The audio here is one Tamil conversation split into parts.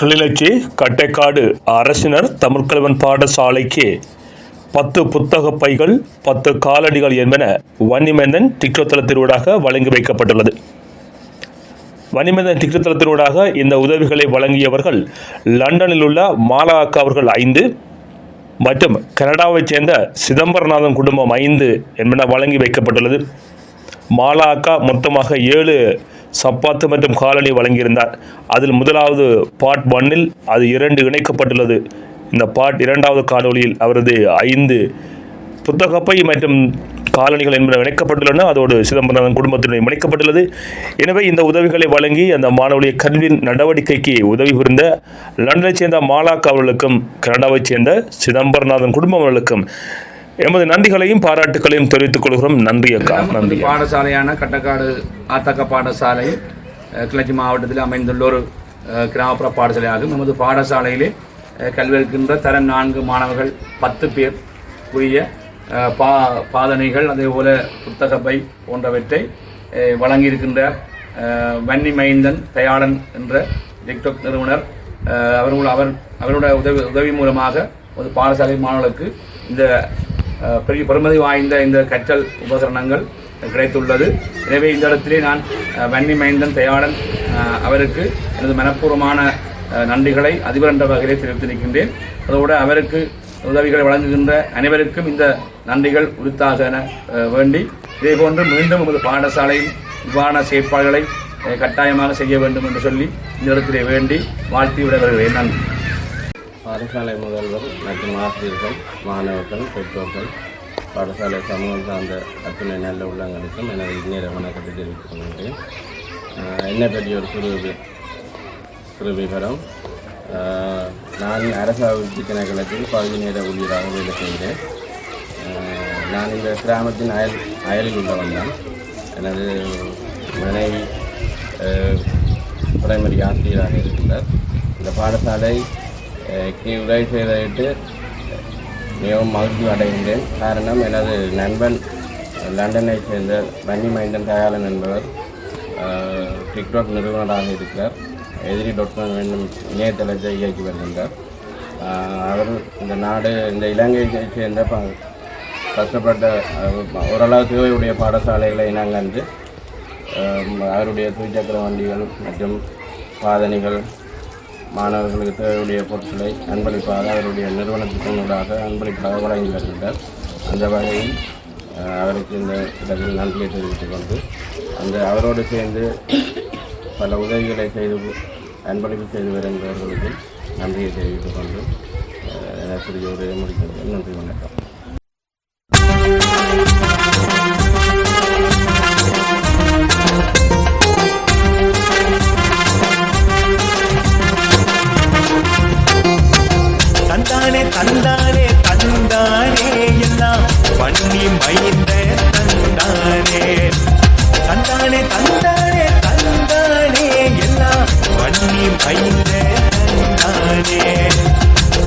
கிளிநொச்சி கட்டைக்காடு அரசினர் தமிழ்கலவன் பாடசாலைக்கு பத்து புத்தக பைகள் பத்து காலடிகள் என்பன வன்னிமேந்தன் திக்கத்தல தளத்தினூடாக வழங்கி வைக்கப்பட்டுள்ளது. வன்னிமேந்தன் திக்கத்தல தளத்தினூடாக இந்த உதவிகளை வழங்கியவர்கள் லண்டனில் உள்ள மாலாக்கா அவர்கள் ஐந்து மற்றும் கனடாவைச் சேர்ந்த சிதம்பரநாதன் குடும்பம் ஐந்து என்பன வழங்கி வைக்கப்பட்டுள்ளது. மாலா அக்கா மொத்தமாக ஏழு சப்பாத்து மற்றும் காலணி வழங்கியிருந்தார். அதில் முதலாவது பார்ட் ஒன்னில் அது இரண்டு இணைக்கப்பட்டுள்ளது. இந்த பார்ட் இரண்டாவது காணொலியில் அவரது ஐந்து புத்தகப்பை மற்றும் காலணிகள் என்பன இணைக்கப்பட்டுள்ளன. அதோடு சிதம்பரநாதன் குடும்பத்தினர் இணைக்கப்பட்டுள்ளது. எனவே இந்த உதவிகளை வழங்கி அந்த மாணவருடைய கல்வி நடவடிக்கைக்கு உதவி புரிந்த லண்டனைச் சேர்ந்த மாலாக் அவர்களுக்கும் கனடாவைச் சேர்ந்த சிதம்பரநாதன் குடும்பம் அவர்களுக்கும் எமது நன்றிகளையும் பாராட்டுகளையும் தெரிவித்துக் கொள்கிறோம். நன்றி அக்கா. நன்றி. பாடசாலையான கட்டக்காடு ஆத்தக்க பாடசாலை கிளர்ச்சி மாவட்டத்தில் அமைந்துள்ள ஒரு கிராமப்புற பாடசாலையாகும். நமது பாடசாலையிலே அஹ், கல்வி இருக்கின்ற தரம் நான்கு மாணவர்கள் பத்து பேர் உரிய பா பாதனைகள் அதே போல புத்தக பை போன்றவற்றை வழங்கியிருக்கின்ற வன்னி மைந்தன் தயாளன் என்ற டிக்டாக் நிறுவனர் அவர்கள் அவர் அவருடைய உதவி உதவி மூலமாக ஒரு பாடசாலை மாணவர்களுக்கு இந்த பெரிய பெருமதி வாய்ந்த இந்த கற்றல் உபகரணங்கள் கிடைத்துள்ளது. எனவே இந்த இடத்திலே நான் வன்னி மைந்தன் தயாளன் அவருக்கு எனது மனப்பூர்வமான நன்றிகளை அதிபர் என்ற வகையிலே தெரிவித்திருக்கின்றேன் அதோடு அவருக்கு உதவிகளை வழங்குகின்ற அனைவருக்கும் இந்த நன்றிகள் உரித்தாக என வேண்டி. இதேபோன்று மீண்டும் உமது பாடசாலையில் இவ்வாறான செயற்பாடுகளை கட்டாயமாக செய்ய வேண்டும் என்று சொல்லி இந்த இடத்திலே வேண்டி வாழ்த்தி விட வருகிறேன் நன்றி. பாடசாலை முதல்வர் மற்றும் ஆசிரியர்கள் மாணவர்கள் பெற்றோர்கள் பாடசாலை சமூகம் சார்ந்த அத்தனை நல்ல உள்ளங்களுக்கும் எனது இந்நேர வணக்கத்தை தெரிவித்துக் கொள்கிறேன் என்னை பற்றி ஒரு சிறு சிறு விவரம். நான் அரசு அபிவிருத்தி திணைக்களத்தில் பகுதி நேர ஊழியராக வேலை செய்கிறேன். நான் இந்த கிராமத்தின் அயல் அயலில் உள்ளவன் தான். எனது மனைவி பிரைமரி ஆசிரியராக இருக்கின்றார். இந்த பாடசாலை உதவி செய்துவிட்டு மிகவும் மகிழ்ச்சி அடைகின்றேன். காரணம் எனது நண்பன் லண்டனை சேர்ந்த பன்னி மைந்தன் தயாளன் என்பவர் டிக்டாக் நிறுவனராக இருக்கிறார். எதிரி டாட் காம் என்னும் இணையதளத்தை இயக்கி வருகின்றார். அவர் இந்த நாடு இந்த இலங்கையை சேர்ந்த ப கஷ்டப்பட்ட அஹ், ஓரளவு தேவையுடைய பாடசாலைகளை இனங்கண்டு அவருடைய துவிச்சக்கர வண்டிகள் மற்றும் பாதணிகள் மாணவர்களுக்கு தேவையுடைய பொருட்களை அன்பளிப்பாக அவருடைய நிறுவனத்தினூடாக அன்பளிப்பாக வழங்கி வருகின்றார் அந்த வகையில் அவருக்கு இந்த இடத்தில் நன்றியை தெரிவித்துக் கொண்டு அந்த அவரோடு சேர்ந்து பல உதவிகளை செய்து அன்பளிப்பு செய்து வருகின்றவர்களுக்கு நன்றியை தெரிவித்துக் கொண்டு எனக்கு சிறிய உரையை நன்றி வணக்கம்.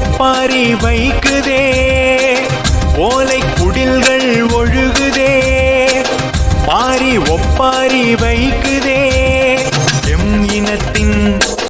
ஒப்பாரி வைக்குதே. ஓலை குடில்கள் ஒழுகுதே. பாரி ஒப்பாரி வைக்கு